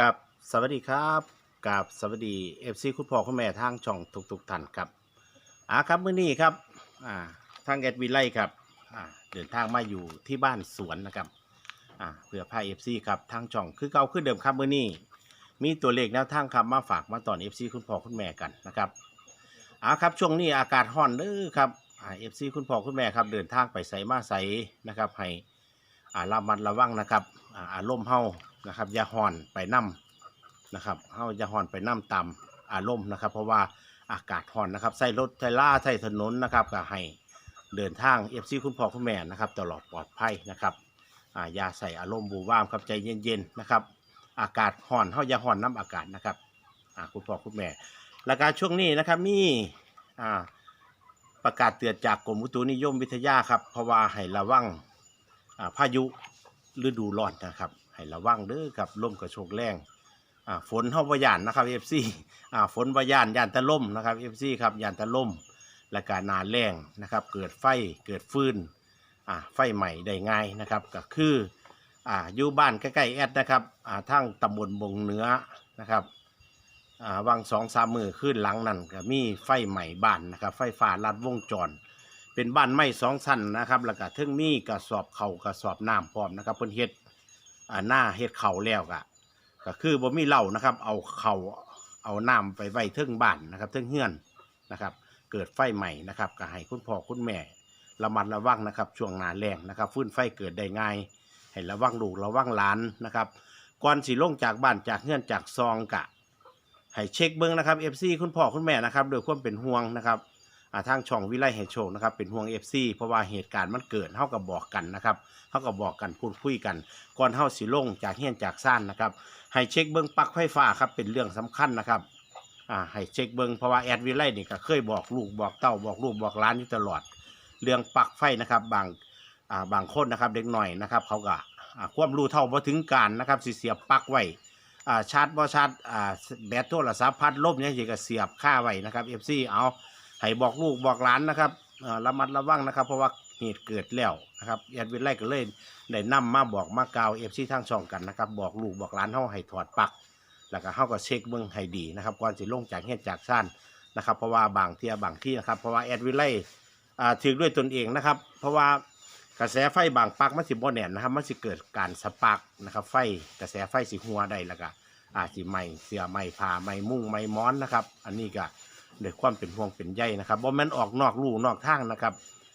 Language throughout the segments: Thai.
กับสวัสดีครับกับสวัสดีเอฟซีคุณพ่อคุณแม่ทางช่องทุกๆท่านครับอ่าครับมื้อนี้ครับอ่าทางแอดวิไลครับอ่าเดินทางมาอยู่ที่บ้านสวนนะครับอ่าเพื่อพาเอฟซีครับทางช่องคือเก่าคือเดิมครับมื้อนี้ มีตัวเลขแนวทางครับมาฝากมาตอนเอฟซีคุณพ่อคุณแม่กันนะครับอ่าครับช่วงนี้อากาศร้อนเด้อครับอ่าเอฟซีคุณพ่อคุณแม่ครับเดินทางไปใส่มาใส่นะครับให้อ่าระมัดระวังนะครับอ่าอารมณ์เฮา นะครับอย่าห่อนไปน้ำนะครับเฮาอย่าห่อนไปน้ำตามอารมณ์นะครับ เพราะว่าอากาศห่อนนะครับใส่รถใส่ล่าใส่ถนนนะครับก็ให้เดินทางเอฟซีคุณพ่อคุณแม่นะครับตลอดปลอดภัยนะครับอ่าอย่าใส่อารมณ์บูว่ามครับใจเย็นๆนะครับ อากาศห่อนเฮาอย่าห่อนน้ำอากาศนะครับอ่าคุณพ่อคุณแม่แล้วก็ช่วงนี้นะครับมีอ่าประกาศเตือนจากกรมอุตุนิยมวิทยาครับเพราะว่าให้ระวังอ่าพายุฤดูร้อนนะครับ ให้ระวังเด้อครับลมกระโชกแรงอ่าฝนเฮาบ่ย่านนะครับ FC อ่าฝนบ่ย่านย่านแตะลมนะครับ FC ครับย่านแตะลมและก็หนาแรงนะครับ เกิดไฟเกิดฟืนอ่าไฟใหม่ได้ง่ายนะครับก็คืออ่าอยู่บ้านใกล้ๆแอดนะครับอ่าทั้งตำบลบงเหนือนะครับอ่าวังสองสามมือขึ้นหลังนั่นก็มีไฟใหม่บ้านนะครับ ไฟฟ้าลัดวงจร เป็นบ้านไม้สองชั้นนะครับ แล้วก็เทึ่งมีกระสอบเข่ากระสอบน้ำพร้อมนะครับเพิ่นเฮ็ด อ่าหน้าเฮ็ดเข่าแล้วก็ก็คือบ่มีเหล้านะครับ เอาเข่าเอาน้ำไปไว้เทึ่งบ้านนะครับเทึ่งเฮือนนะครับ เกิดไฟใหม่นะครับก็ให้คุณพ่อคุณแม่ระมัดระวังนะครับ ช่วงหนาแรงนะครับฟื้นไฟเกิดได้ง่ายให้ระวังลูกระวังหลานนะครับก่อนสิลงจากบ้านจากเฮือนจากซองกะให้เช็คเบิ้งนะครับ FC คุณพ่อคุณแม่นะครับโดยความเป็นห่วงนะครับ ทางช่องวิไลแห่งโชคนะครับเป็นห่วง FC เพราะว่าเหตุการณ์มันเกิดเท่ากับบอกกันนะครับเท่ากับบอกกันพูดคุยกันก่อนเท่าสิลงจากเฮียนจากซ่านนะครับให้เช็คเบิ้องปลั๊กไฟฟ้าครับเป็นเรื่องสำคัญนะครับอ่าให้เช็คเบิ้งเพราะว่าแอดวิไลนี่ก็เคยบอกลูกบอกเต้าบอกลูกบอกหล้านอยู่ตลอด เรื่องปลั๊กไฟนะครับบางอ่าบางคนนะครับเด็กหน่อยนะครับเขาก็อ่าความรู้เท่าพอถึงการนะครับสิเสียบปลั๊กไว้อ่าชาร์จบ่ชาร์จอ่าแบตโทรศัพท์พัดลมเนี่ยสิก็เสียบค่าไว้นะครับ FC เอา ให้บอกลูกบอกหลานนะครับระมัดระวังนะครับ เพราะว่าเหตุเกิดแล้วนะครับแอดวินไลก็เลยได้นำมาบอกมากาวเอฟซีทางช่องกันนะครับ บอกลูกบอกหลานเฮาให้ถอดปลัก แล้วก็เฮาก็เช็คเบิ่งให้ดีนะครับก่อนสิลงจากเหตุจากซ่านนะครับเพราะว่าบางที่บางที่นะครับเพราะว่าแอดวินไลอ่าถือด้วยตนเองนะครับ เพราะว่ากระแสไฟบางปักมันสิบ่แน่นนะครับมันสิเกิดการสปาร์กนะครับไฟกระแสไฟสิหัวได้แล้วก็อาจสิไหม้เสียไหม้ผ้าไหม้มุ้งไหม้ม้อนนะครับ อันนี้ก็ ด้วยความเป็นห่วงเป็นใยนะครับบ่แม่นออกนอกลู่นอกทางนะครับ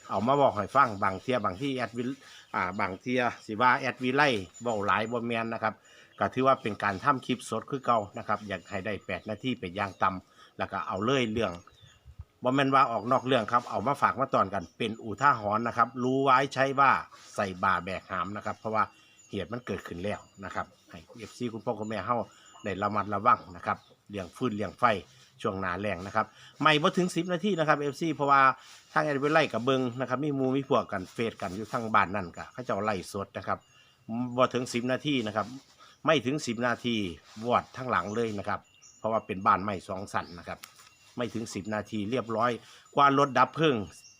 เอามาบอกให้ฟังบางเทียบางที่แอดวิลอ่าบางเทียสิว่าแอดวิไลเว้าหลายบ่แมนนะครับก็ถือว่าเป็นการทำคลิปสดคือเก่านะครับอยากให้ได้8นาทีไปอย่างต่ำแล้วก็เอาเลยเรื่องบ่แม่นว่าออกนอกเรื่องครับ เอามาฝากมาตอนกันเป็นอุท่าหรณ์นะครับ รู้ไว้ใช้ว่าใส่บาแบกหามนะครับ เพราะว่าเหตุมันเกิดขึ้นแล้วนะครับให้ FC คุณพ่อคุณแม่เฮาได้ระมัดระวังนะครับเลี้ยงฟืนเลี้ยงไฟ ช่วงหนาแรงนะครับไม่พอถึง 10 นาทีนะครับเอฟซีเพราะว่าทางแอดเวไล่กับเบิงนะครับมีมูมีพวกกันเฟซกันอยู่ทางบ้านนั่นกะเขาเจ้าไล่สดนะครับบ่ถึง 10 นาทีนะครับไม่ถึง 10 นาทีวอดทั้งหลังเลยนะครับเพราะว่าเป็นบ้านไม่สองสันนะครับไม่ถึง 10 นาทีเรียบร้อย กว่ารถดับเพลิง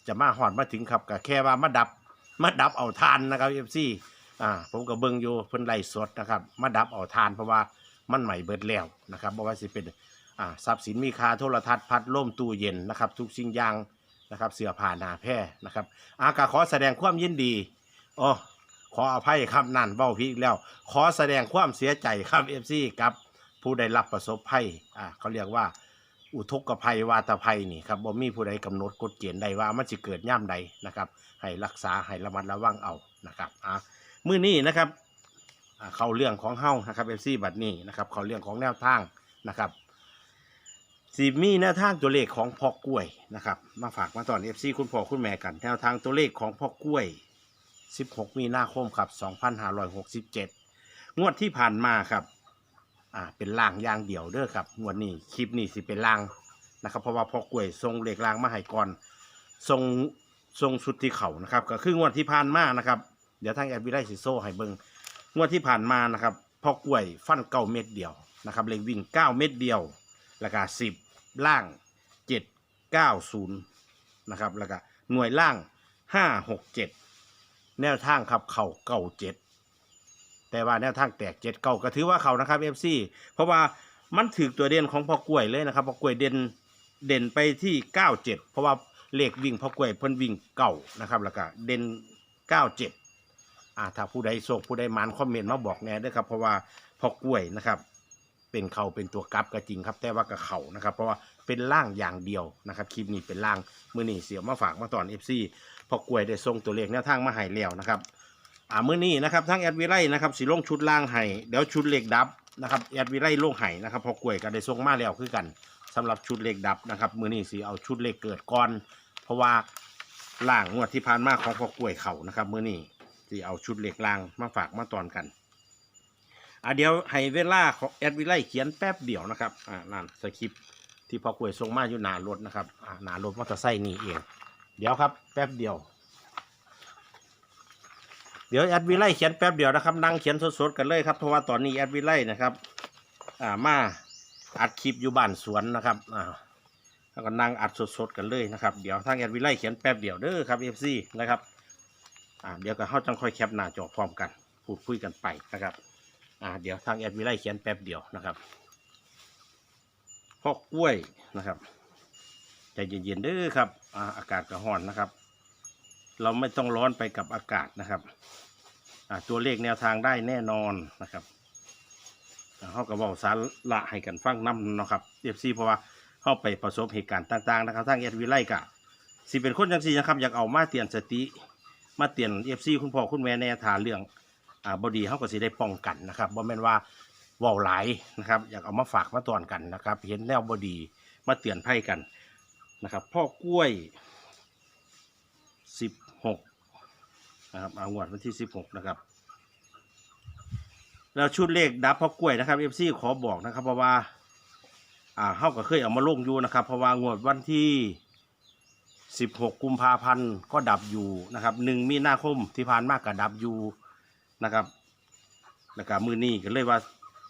จะมาหอดมาถึงครับก็แค่ว่ามาดับมาดับเอาทานนะครับเอฟซีอ่าผมก็เบิงอยู่เพิ่นไล่สดนะครับ มาดับเอาทานเพราะว่ามันใหม่เบิดแล้วนะครับบ่ว่าสิเป็น อ่าทรัพย์สินมีค่าโทรทัศน์พัดลมตู้เย็นนะครับ ทุกสิ่งอย่างนะครับเสื้อผ้าหนาแพร่นะครับอากาขอแสดงความยินดีอ๋อขออภัยครับนั่นเบ้าพีอีกแล้ว ขอแสดงความเสียใจครับเอฟซีครับผู้ได้รับประสบภัยอ่าเขาเรียกว่า อุทกภัยวาตภัยนี่ครับบ่มีผู้ใดกำหนดกฎเกณฑ์ใดว่ามันจะเกิดย่ามใดนะครับ ให้รักษาให้ระมัดระวังเอานะครับอ่ามื้อนี้นะครับอ่าเข้าเรื่องของเฮ้านะครับเอฟซีบัดนี้นะครับเข้าเรื่องของแนวทางนะครับ สีมีแนวทางตัวเลขของพ่อกล้วยนะครับ มาฝากมาตอนเอฟซีคุณพ่อคุณแม่กัน แนวทางตัวเลขของพ่อกล้วย 16 มีนาคมครับ 2567 งวดที่ผ่านมาครับ อ่า เป็นล่างอย่างเดียวเด้อครับ งวดนี้คลิปนี้สิเป็นล่างนะครับ เพราะว่าพ่อกล้วยทรงเลขล่างมาให้ก่อนทรงทรงชุดที่เขานะครับ ก็คืองวดที่ผ่านมานะครับ เดี๋ยวทางแอดวิไลสิโซให้เบิงงวดที่ผ่านมานะครับพ่อกล้วยฟันเก้าเม็ดเดียวนะครับเลขวิ่งเก้าเม็ดเดียว แล้วก็สิบล่างเจ็ดเก้าศูนย์นะครับแล้วก็หน่วยล่างห้าหกเจ็ดแนวทางครับเข่าเก่าเจ็ดแต่ว่าแนวทางแตกเจ็ดเก้าก็ถือว่าเขานะครับเอฟซีเพราะว่ามันถือตัวเด่นของพ่อกล้วยเลยนะครับพ่อกล้วยเด่นเด่นไปที่เก้าเจ็ดเพราะว่าเลขวิ่งพ่อกล้วยเพิ่นวิ่งเก่านะครับแล้วก็เด่นเก้าเจ็ดอ่าถ้าผู้ใดโศกผู้ใดมานคอมเมนต์มาบอกแน่ด้วยครับเพราะว่าพ่อกล้วยนะครับ เป็นเขาเป็นตัวกลับก็จริงครับ แต่ว่ากับเขานะครับ เพราะว่าเป็นล่างอย่างเดียวนะครับคลิปนี้เป็นล่างมือนี้เสียวมาฝากมาตอนเอฟซีพอกล้วยได้ส่งตัวเลขแนวทางมาให้แล้วนะครับอ่ามือนี้นะครับทั้งแอดวิไลนะครับสิลงชุดล่างให้เดี๋ยวชุดเหล็กดับนะครับแอดวิไลลงให้นะครับพอกล้วยก็ได้ส่งมาแล้วคือกันสำหรับชุดเหล็กดับนะครับมือนี้สิเอาชุดเหล็กเกิดก่อน เพราะว่าล่างงวดที่ผ่านมาของพอกล้วยเขานะครับมือนี้สิเอาชุดเหล็กล่างมาฝากมาตอนกัน อ่าเดี๋ยวให้เวลาของแอดวิไลเขียนแป๊บเดียวนะครับอ่านั่นสคริปต์ที่พอกล้วยส่งมาอยู่หนารถนะครับอ่าหนารถมอเตอร์ไซค์นี่เอง เดี๋ยวครับแป๊บเดียว เดี๋ยวแอดวิไลเขียนแป๊บเดียวนะครับนั่งเขียนสดๆกันเลยครับเพราะว่าตอนนี้แอดวิไลนะครับอ่ามาอัดคลิปอยู่บ้านสวนนะครับอ่าแล้วก็นั่งอัดสดๆกันเลยนะครับ เดี๋ยวทางแอดวิไลเขียนแป๊บเดียวเด้อครับเอฟซีนะครับอ่าเดี๋ยวก็เขาจังค่อยแคปหน้าจอพร้อมกัน พูดคุยกันไปนะครับ อ่าเดี๋ยวทางแอดวิไลเขียนแป๊บเดียวนะครับพอกล้วยนะครับใจเย็นๆเด้อครับอ่าอากาศก็ร้อนนะครับ เราไม่ต้องร้อนไปกับอากาศนะครับอ่าตัวเลขแนวทางได้แน่นอนนะครับเขาก็บอกสารละให้กันฟังน้ำเนาะครับเอฟซีเพราะว่าเข้าไปประสบเหตุการณ์ต่างๆนะครับทางเอสวิไลกะสิเป็นคนจังซีนะครับ อยากเอามาเตียนสติ มาเตียนเอฟซีคุณพ่อคุณแม่แน่ทาเรื่อง อ่าบดีเขาก็สิได้ป้องกันนะครับบ่แม่นว่าเว่าหลายนะครับอยากเอามาฝากมาตอนกันนะครับ เห็นแนวบดีมาเตือนไพ่กันนะครับ พ่อกล้วยสิบหกนะครับเอางวดวันที่สิบหกนะครับแล้วชุดเลขดับพ่อกล้วยนะครับเอฟซีขอบอกนะครับเพราะว่าอ่าเฮาก็เคยเอามาลงอยู่นะครับ เพราะว่างวดวันที่สิบหกกุมภาพันธ์ก็ดับอยู่นะครับหนึ่งมีนาคมที่ผ่านมาก็ดับอยู่ นะครับแล้วก็มือนี้ก็เลยว่า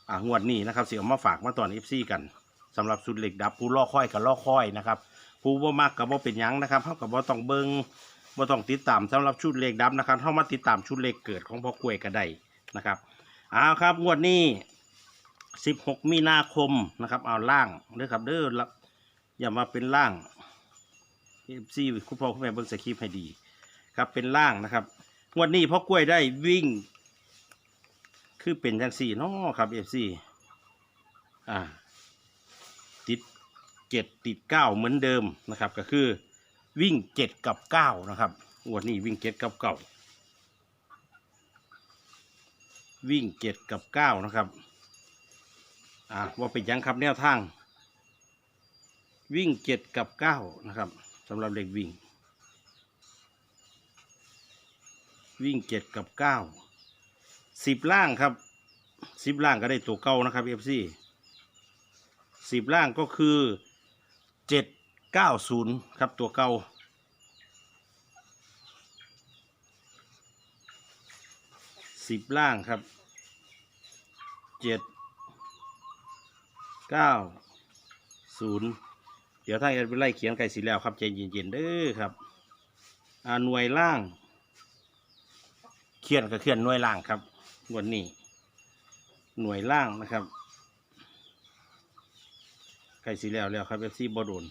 อ่างวดนี้นะครับเสียมาฝากมาตอนเอฟซีกันสำหรับชุดเหล็กดับ ผู้ล่อค่อยกับล่อค่อยนะครับผู้บ่มักกับบ่เป็นยังนะครับเฮากับบ่ต้องเบิงบ่ต้องติดตามสำหรับชุดเหลขดับนะครับเฮามาติดตามชุดเหลขเกิดของพ่อกล้วยก็ไดนะครับเอาครับงวดนี้ 16 มีนาคมนะครับเอาล่างเด้อครับเด้อละอย่ามาเป็นล่าง FC คุณพ่อคุณแม่เบิ่งสคริปต์ให้ดี ครับเป็นล่างนะครับงวดนี้พ่อกล้วยได้วิ่ง คือเป็นจังสี่นาะครับ FC อ่า ติดเจ็ดติดเก้าเหมือนเดิมนะครับ ก็คือวิ่งเจ็ดกับเก้านะครับวดนี้วิ่งเจ็ดกับเก้าวิ่งเจ็ดกับเก้านะครับ อ่าว่าเป็นยังครับแนวทาง วิ่งเจ็ดกับเก้านะครับสำหรับเด็กวิ่ง วิ่งเจ็ดกับเก้า สิบล่างครับสิบล่างก็ได้ตัวเก้านะครับเอฟซีสิบล่างก็คือเจ็ดเก้าศูนย์ครับตัวเก่าสิบล่างครับเจ็ดเก้าศูนย์เดี๋ยวถ้าจะไปไล่เขียนไก่สีแล้วครับใจเย็นๆเด้อครับอ่าหน่วยล่าง เขียนก็เขียนหน่วยล่างครับ วันนี้ หน่วยล่างนะครับไก่สีแล้วแล้วครับเอฟซีบอโดน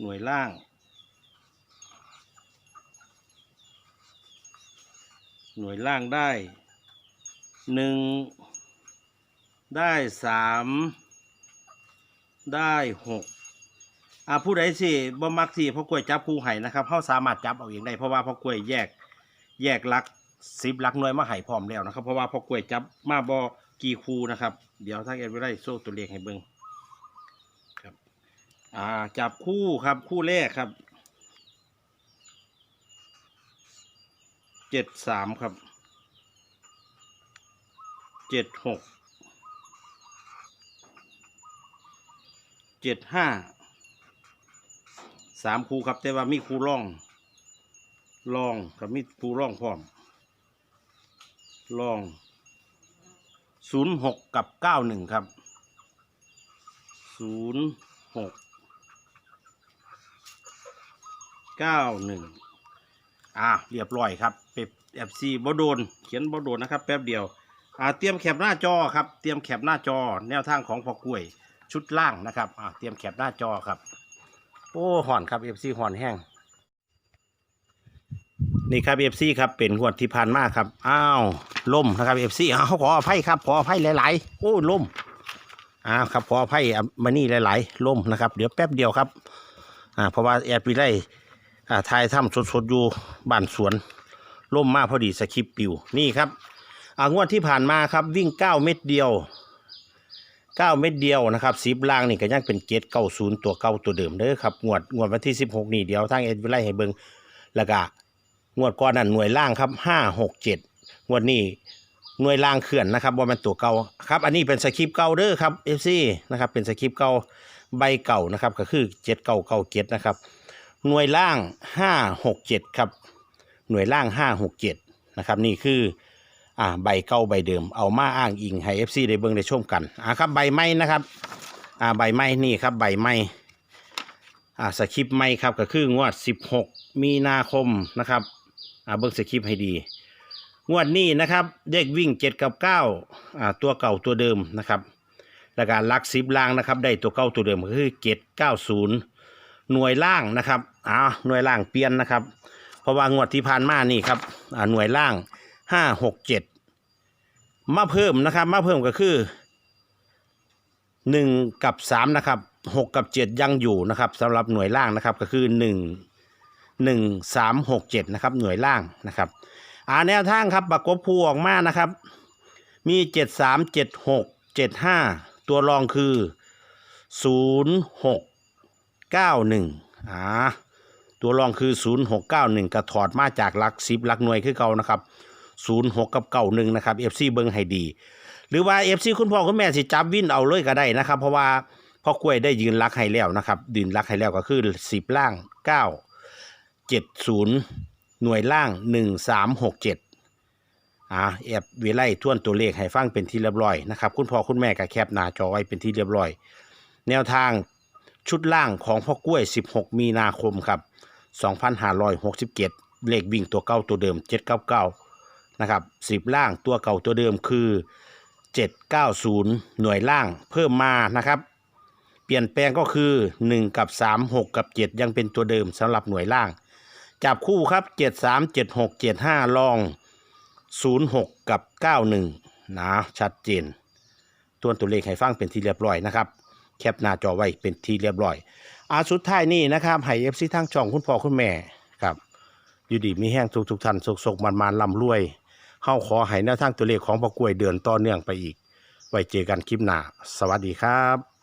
หน่วยล่าง หน่วยล่างได้หนึ่งได้สามได้หกอ่าผู้ใดสิบ่มักสิพ่อกล้วยจับคู่ไห้นะครับเขาสามารถจับเอาเองได้เพราะว่าพ่อกล้วยแยกแยกลัก สิบลักหน่วยมาไห้พร้อมแล้วนะครับ เพราะว่าพอกล้วยจับมาบอกี่คู่นะครับ เดี๋ยวถ้าเอ็นไม่ได้โซ่ตัวเลขให้เบิ่งอ่าจับคู่ครับคู่แรกครับเจ็ดสามครับเจ็ดหกเจ็ดห้าสามคู่ครับ แต่ว่ามีคู่ร่องร่องกับมีคู่ร่องพร้อม ร่องศูนย์หกกับเก้าหนึ่งครับศูนย์หกเก้าหนึ่งอ่าเรียบร้อยครับเป็บแอฟซีบอโดน เขียนบอโดนนะครับ แป๊บเดียวอ่าเตรียมแคปหน้าจอครับ เตรียมแคปหน้าจอ แนวทางของพอกล้วย ชุดล่างนะครับอ่าเตรียมแคปหน้าจอครับ โอ้ห่อนครับเอฟซีห่อนแห้ง นี่ครับเอฟซีครับเป็นงวดที่ผ่านมาครับอ้าวล่มนะครับเอฟซีอ้าวขออภัยครับขออภัยหลายๆโอ้ล่มอ้าวครับขออภัยมานี่หลายๆล่มนะครับ เดี๋ยวแป๊บเดียวครับอ่าเพราะว่าแอดวิไลอ่าทายถ้ำสดๆอยู่บ้านสวนล่มมากพอดีสคริปปิวนี่ครับอ่างวดที่ผ่านมาครับวิ่ง9เม็ดเดียว9เม็ดเดียวนะครับสิบล่างนี่ก็ยังเป็นเกตเก้าศูนย์ตัวเก้าตัวเดิมเด้อครับงวดงวดวันที่16นี่เดียวทางเอ็ดวิไลให้เบิงแล้วก็ งวดก่อนนั้นหน่วยล่างครับ5 6 7งวดนี้หน่วยล่างเขื่อนนะครับว่ามันตัวเก่าครับ อันนี้เป็นสคริปต์เก่าเด้อครับ FC นะครับเป็นสคริปต์เก่าใบเก่านะครับก็คือ7เก่าเก่าเกตนะครับหน่วยล่าง5 6 7ครับหน่วยล่าง5 6 7นะครับนี่คืออ่าใบเก่าใบเดิมเอามาอ้างอิงให้ FC ได้เบิ่งได้ชมกันอ่าครับใบไม้นะครับอ่าใบไม้นี่ครับใบไม้อ่าสคริปต์ไม้ครับก็คืองวด 16 มีนาคมนะครับ อ่าเบิ่งสคริปต์ให้ดี งวดนี้นะครับเด็กวิ่ง7กับ9อ่าตัวเก่าตัวเดิมนะครับแล้วก็ลักสิบล่างนะครับได้ตัวเก่าตัวเดิมก็คือเจ็ดเก้าศูนย์หน่วยล่างนะครับอ่าหน่วยล่างเปลี่ยนนะครับ เพราะว่างวดที่ผ่านมานี่ครับอ่าหน่วยล่างห้าหกเจ็ดมาเพิ่มนะครับมาเพิ่มก็คือหนึ่งกับสามนะครับหกกับเจ็ดยังอยู่นะครับสำหรับหน่วยล่างนะครับก็คือหนึ่ง หนึ่งสามหกเจ็ดนะครับ หน่วยล่างนะครับอ่าแนวทางครับประกบผู้ออกมานะครับ มีเจ็ดสามเจ็ดหกเจ็ดห้าตัวรองคือศูนย์หกเก้าหนึ่งอ่าตัวรองคือ 0691กระถอดมาจากหลักสิบหลักหน่วยคือเก่านะครับ 06 กับเก่าหนึ่งนะครับ FC เบิ้งให้ดี หรือว่า FC คุณพ่อคุณแม่สิจับวินเอาเลยก็ได้นะครับ เพราะว่าพ่อกล้วยได้ยืนรักให้แล้วนะครับยืนรักให้แล้วก็คือ 10 ล่าง 9 70หน่วยล่าง1367อ่าแอบเวไล่ทวนตัวเลขให้ฟังเป็นที่เรียบร้อยนะครับ คุณพ่อคุณแม่ก็แคปหน้าจอไว้เป็นที่เรียบร้อย แนวทางชุดล่างของพ่อกล้วย 16 มีนาคมครับ 2567 เลขวิ่งตัวเก่าตัวเดิม 799 นะครับ 10 ล่างตัวเก่าตัวเดิมคือ 790 หน่วยล่างเพิ่มมานะครับ เปลี่ยนแปลงก็คือ 1 กับ 3 6 กับ 7 ยังเป็นตัวเดิมสำหรับหน่วยล่าง จับคู่ครับ73 76 75ลอง06กับ91นะชัดเจนตัวตัวเลขให้ฟังเป็นที่เรียบร้อยนะครับแคปหน้าจอไว้เป็นที่เรียบร้อยอาสุดท้ายนี่นะครับให้เอฟซีทางช่องคุณพ่อคุณแม่ครับอยู่ดีมีแห้งทุกทุกท่านสกสกมันมันๆร่ำรวยเฮาขอให้แนวทางตัวเลขของพ่อกล้วยเดือนต่อเนื่องไปอีก ไว้เจอกันคลิปหน้า สวัสดีครับ